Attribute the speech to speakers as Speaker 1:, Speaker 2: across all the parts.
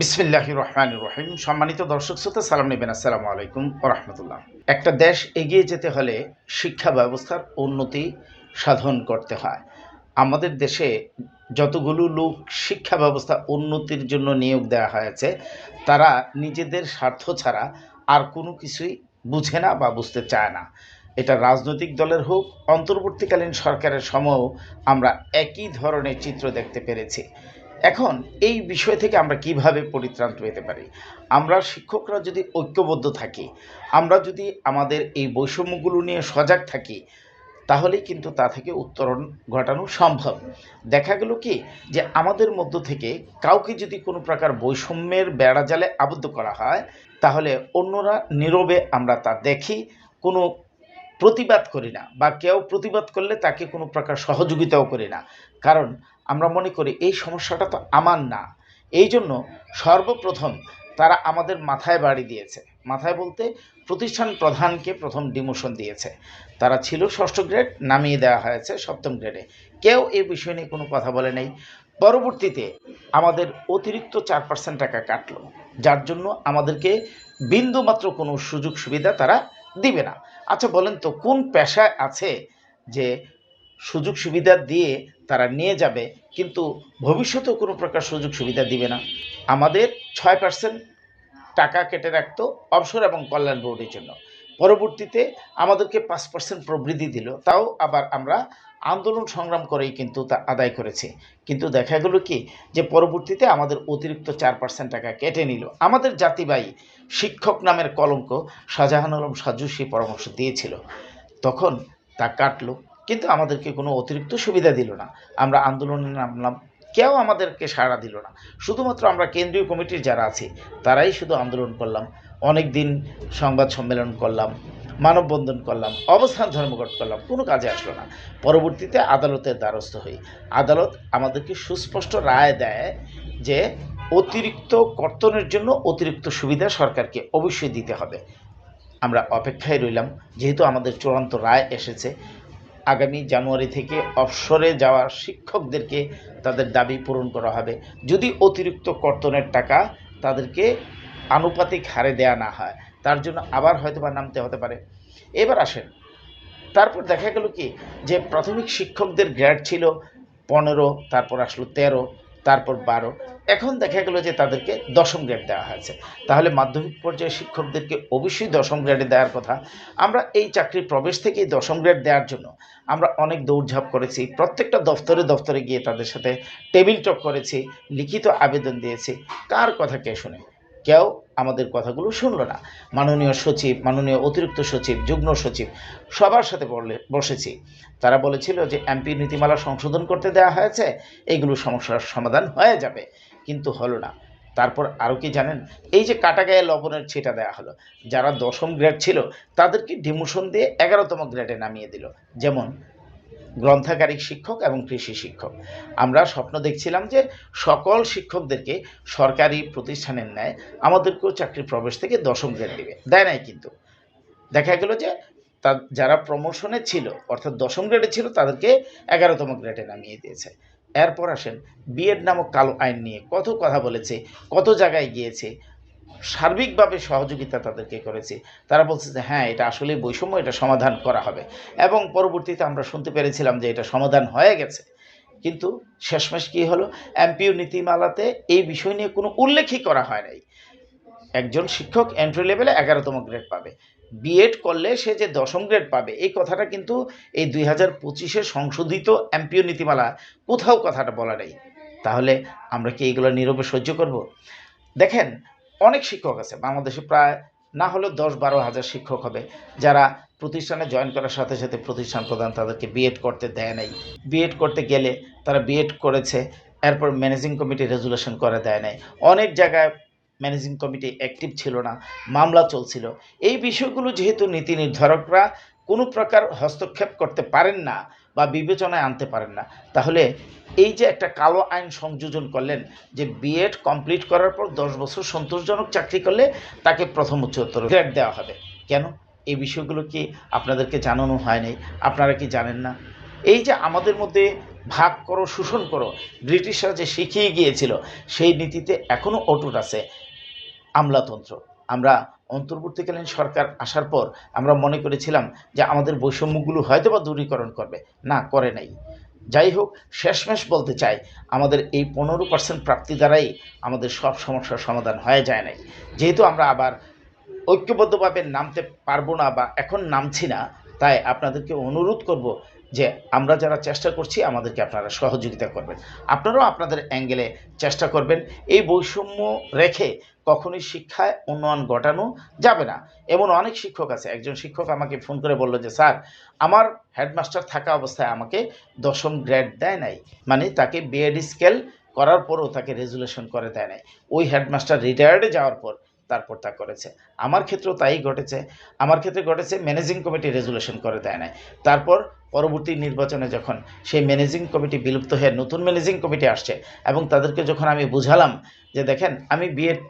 Speaker 1: বিসমিল্লাহ রহমান রহিম সম্মানিত দর্শক শ্রোতা, সালাম নেবেন। আসসালামু আলাইকুম রহমতুল্লাহ। একটা দেশ এগিয়ে যেতে হলে শিক্ষা ব্যবস্থার উন্নতি সাধন করতে হয়। আমাদের দেশে যতগুলো লোক শিক্ষা ব্যবস্থা উন্নতির জন্য নিয়োগ দেওয়া হয়েছে, তারা নিজেদের স্বার্থ ছাড়া আর কোনো কিছুই বুঝে না বা বুঝতে চায় না। এটা রাজনৈতিক দলের হোক, অন্তর্বর্তীকালীন সরকারের সময়ও আমরা একই ধরনের চিত্র দেখতে পেরেছি। এখন এই বিষয় থেকে আমরা কীভাবে পরিত্রাণ পেতে পারি? আমরা শিক্ষকরা যদি ঐক্যবদ্ধ থাকি, আমরা যদি আমাদের এই বৈষম্যগুলো নিয়ে সজাগ থাকি, তাহলেই কিন্তু তা থেকে উত্তরণ ঘটানো সম্ভব। দেখা গেল কি যে আমাদের মধ্য থেকে কাউকে যদি কোনো প্রকার বৈষম্যের বেড়াজালে আবদ্ধ করা হয়, তাহলে অন্যরা নীরবে আমরা তা দেখি, কোনো প্রতিবাদ করি না বা কেউ প্রতিবাদ করলে তাকে কোনো প্রকার সহযোগিতাও করি না। কারণ আমরা মনে করি এই সমস্যাটা তো আমার না। এই জন্য সর্বপ্রথম তারা আমাদের মাথায় বাড়ি দিয়েছে। মাথায় বলতে প্রতিষ্ঠান প্রধানকে প্রথম ডিমোশন দিয়েছে। তারা ছিল ষষ্ঠ গ্রেড, নামিয়ে দেওয়া হয়েছে সপ্তম গ্রেডে। কেউ এই বিষয় নিয়ে কোনো কথা বলে নেই। পরবর্তীতে আমাদের অতিরিক্ত চার পার্সেন্ট টাকা কাটলো। যার জন্য আমাদেরকে বিন্দুমাত্র কোনো সুযোগ সুবিধা তারা দিবে না। আচ্ছা বলেন তো, কোন পেশায় আছে যে সুযোগ সুবিধা দিয়ে তারা নিয়ে যাবে, কিন্তু ভবিষ্যতেও কোনো প্রকার সুযোগ সুবিধা দিবে না? আমাদের ছয় পার্সেন্ট টাকা কেটে রাখতো অবসর এবং কল্যাণ বোর্ডের জন্য। পরবর্তীতে আমাদেরকে পাঁচ পার্সেন্ট প্রবৃদ্ধি দিল। তাও আবার আমরা আন্দোলন সংগ্রাম করেই কিন্তু তা আদায় করেছি। কিন্তু দেখা গেলো কি যে পরবর্তীতে আমাদের অতিরিক্ত চার পার্সেন্ট টাকা কেটে নিল। আমাদের জাতিবাহী শিক্ষক নামের কলঙ্ক শাহজাহান আলম সাজু সেই পরামর্শ দিয়েছিল। তখন তা কাটলো, কিন্তু আমাদেরকে কোনো অতিরিক্ত সুবিধা দিল না। আমরা আন্দোলনে নামলাম, কেউ আমাদেরকে সাড়া দিল না। শুধুমাত্র আমরা কেন্দ্রীয় কমিটির যারা আছি, তারাই শুধু আন্দোলন করলাম। অনেক দিন সংবাদ সম্মেলন করলাম, মানববন্ধন করলাম, অবস্থান ধর্মঘট করলাম, কোনো কাজে আসলো না। পরবর্তীতে আদালতের দ্বারস্থ হই। আদালত আমাদেরকে সুস্পষ্ট রায় দেয় যে অতিরিক্ত কর্তনের জন্য অতিরিক্ত সুবিধা সরকারকে অবশ্যই দিতে হবে। আমরা অপেক্ষায় রইলাম, যেহেতু আমাদের চূড়ান্ত রায় এসেছে। আগামী জানুয়ারি থেকে অবসরে যাওয়া শিক্ষকদেরকে তাদের দাবি পূরণ করা হবে। যদি অতিরিক্ত কর্তনের টাকা তাদেরকে আনুপাতিক হারে দেয়া না হয়, তার জন্য আবার হয়তো বা নামতে হতে পারে। এবার আসেন, তারপর দেখা গেল কি, যে প্রাথমিক শিক্ষকদের গ্রেড ছিল পনেরো, তারপর আসলো তেরো, তারপর বারো। এখন দেখা গেল যে তাদেরকে দশম গ্রেড দেওয়া হয়েছে। তাহলে মাধ্যমিক পর্যায়ে শিক্ষকদেরকে অবশ্যই দশম গ্রেডে দেওয়ার কথা। আমরা এই চাকরির প্রবেশ থেকেই দশম গ্রেড দেওয়ার জন্য আমরা অনেক দৌড়ঝাঁপ করেছি। প্রত্যেকটা দফতরে দফতরে গিয়ে তাদের সাথে টেবিল টক করেছি, লিখিত আবেদন দিয়েছি। কার কথা কে শুনে? কেউ আমাদের কথাগুলো শুনলো না। মাননীয় সচিব, মাননীয় অতিরিক্ত সচিব, যুগ্ম সচিব, সবার সাথে বললে বসেছি। তারা বলেছিল যে এমপি নীতিমালা সংশোধন করতে দেওয়া হয়েছে এইগুলো সমস্যার সমাধান হয়ে যাবে। কিন্তু হলো না। তারপর আরও কি জানেন? এই যে কাটা গায়ে লবণের ছিটা দেওয়া হলো, যারা দশম গ্রেড ছিল, তাদেরকে ডিমোশন দিয়ে এগারোতম গ্রেডে নামিয়ে দিল। যেমন গ্রন্থাগারিক শিক্ষক এবং কৃষি শিক্ষক। আমরা স্বপ্ন দেখছিলাম যে সকল শিক্ষকদেরকে সরকারি প্রতিষ্ঠানের ন্যায় আমাদেরকেও চাকরি প্রবেশ থেকে দশম গ্রেড দেবে। দেয় নাই কিন্তু। দেখা গেল যে তা যারা প্রমোশনে ছিল, অর্থাৎ দশম গ্রেডে ছিল, তাদেরকে এগারোতম গ্রেডে নামিয়ে দিয়েছে। এরপর আসেন বিএড নামক কালো আইন নিয়ে কত কথা বলেছে, কত জায়গায় গিয়েছে সার্বিকভাবে সহযোগিতা তাদেরকে করেছে। তারা বলছে যে হ্যাঁ এটা আসলে বৈষম্য, এটা সমাধান করা হবে। এবং পরবর্তীতে আমরা শুনতে পেরেছিলাম যে এটা সমাধান হয়ে গেছে। কিন্তু শেষমেশ কী হলো? এমপিও নীতিমালাতে এই বিষয় নিয়ে কোনো উল্লেখই করা হয় নাই। একজন শিক্ষক এন্ট্রি লেভেলে এগারোতম গ্রেড পাবে। বিএড করলে সে যে দশম গ্রেড পাবে, এই কথাটা কিন্তু এই দুই হাজার পঁচিশে সংশোধিত এমপিও নীতিমালা কোথাও কথাটা বলা নেই। তাহলে আমরা কি এইগুলো নীরবে সহ্য করব? দেখেন অনেক শিক্ষক আছে বাংলাদেশে প্রায় না হলেও দশ বারো হাজার শিক্ষক হবে যারা প্রতিষ্ঠানে জয়েন করার সাথে সাথে প্রতিষ্ঠান প্রধান তাদেরকে বিএড করতে দেয় নাই। বিএড করতে গেলে তারা বিএড করেছে, এরপর ম্যানেজিং কমিটি রেজুলেশন করে দেয় নাই। অনেক জায়গায় ম্যানেজিং কমিটি অ্যাক্টিভ ছিল না, মামলা চলছিল। এই বিষয়গুলো যেহেতু নীতি নির্ধারকরা কোনো প্রকার হস্তক্ষেপ করতে পারেন না বা বিবেচনায় আনতে পারেন না। তাহলে এই যে একটা কালো আইন সংযোজন করলেন, যে বিএড কমপ্লিট করার পর দশ বছর সন্তোষজনক চাকরি করলে তাকে প্রথম উচ্চতর গ্রেড দেওয়া হবে। কেন? এই বিষয়গুলো কি আপনাদেরকে জানানো হয় নাই? আপনারা কি জানেন না? এই যে আমাদের মধ্যে ভাগ করো, শোষণ করো, ব্রিটিশরা যে শিখিয়ে গিয়েছিল, সেই নীতিতে এখনও অটুট আছে আমলাতন্ত্র। আমরা অন্তর্বর্তীকালীন সরকার আসার পর আমরা মনে করেছিলাম যে আমাদের বৈষম্যগুলো হয়তো বা দূরীকরণ করবে। না, করে নাই। যাই হোক, শেষমেশ বলতে চাই, আমাদের এই পনেরো পার্সেন্ট প্রাপ্তি দ্বারাই আমাদের সব সমস্যার সমাধান হয়ে যায় নাই। যেহেতু আমরা আবার ঐক্যবদ্ধভাবে নামতে পারব না বা এখন নামছি না, তাই আপনাদেরকে অনুরোধ করব যে আমরা যারা চেষ্টা করছি, আমাদেরকে আপনারা সহযোগিতা করবেন। আপনারাও আপনাদের অ্যাঙ্গেলে চেষ্টা করবেন। এই বৈষম্য রেখে কখনোই শিক্ষায় উন্নয়ন ঘটানো যাবে না। এমন অনেক শিক্ষক আছে। একজন শিক্ষক আমাকে ফোন করে বলল যে, স্যার, আমার হেডমাস্টার থাকা অবস্থায় আমাকে দশম গ্রেড দেয় নাই। মানে তাকে বিএড স্কেল করার পরও তাকে রেজুলেশন করে দেয় নাই। ওই হেডমাস্টার রিটায়ার্ডে যাওয়ার পর তারপর তা করেছে। আমার ক্ষেত্রেও তাই ঘটেছে। আমার ক্ষেত্রে ঘটেছে ম্যানেজিং কমিটি রেজুলেশন করে দেয় নাই। তারপর পরবর্তী নির্বাচনে যখন সেই ম্যানেজিং কমিটি বিলুপ্ত হয়ে নতুন ম্যানেজিং কমিটি আসছে এবং তাদেরকে যখন আমি বুঝালাম যে দেখেন, আমি বিএড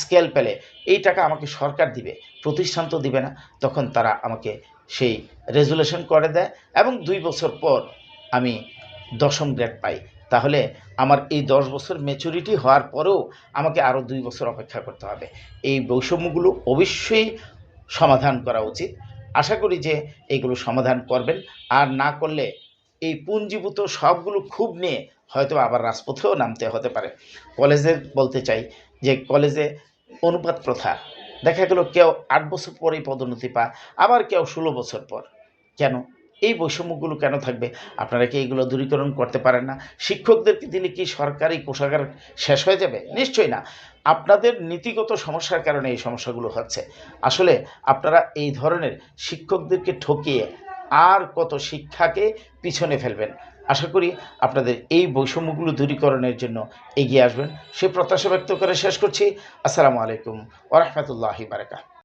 Speaker 1: স্কেল পেলে এই টাকা আমাকে সরকার দিবে, প্রতিষ্ঠান তো দিবে না, তখন তারা আমাকে সেই রেজুলেশন করে দেয় এবং দুই বছর পর আমি দশম গ্রেড পাই। তাহলে আমার এই দশ বছর ম্যাচুরিটি হওয়ার পরেও আমাকে আরও দুই বছর অপেক্ষা করতে হবে। এই বৈষম্যগুলো অবশ্যই সমাধান করা উচিত। আশা করি যে এইগুলো সমাধান করবেন। আর না করলে এই পুঞ্জীভূত সবগুলো খুব নিয়ে হয়তো আবার রাজপথেও নামতে হতে পারে। কলেজে বলতে চাই যে কলেজে অনুপাত প্রথা। দেখা গেল কেউ আট বছর পরেই পদোন্নতি পায়, আবার কেউ ষোলো বছর পর। কেন? এই বৈষম্যগুলো কেন থাকবে? আপনারা কি এইগুলো দূরীকরণ করতে পারেন না? শিক্ষকদেরকে দিলে কি সরকারি কোষাগার শেষ হয়ে যাবে? নিশ্চয়ই না। আপনাদের নীতিগত সমস্যার কারণে এই সমস্যাগুলো হচ্ছে। আসলে আপনারা এই ধরনের শিক্ষকদেরকে ঠকিয়ে আর কত শিক্ষাকে পিছনে ফেলবেন। আশা করি আপনাদের এই বৈষম্যগুলো দূরীকরণের জন্য এগিয়ে আসবেন। সে প্রত্যাশা ব্যক্ত করে শেষ করছি। আসসালামু আলাইকুম ওরহমতুল্লাহি বারাকাত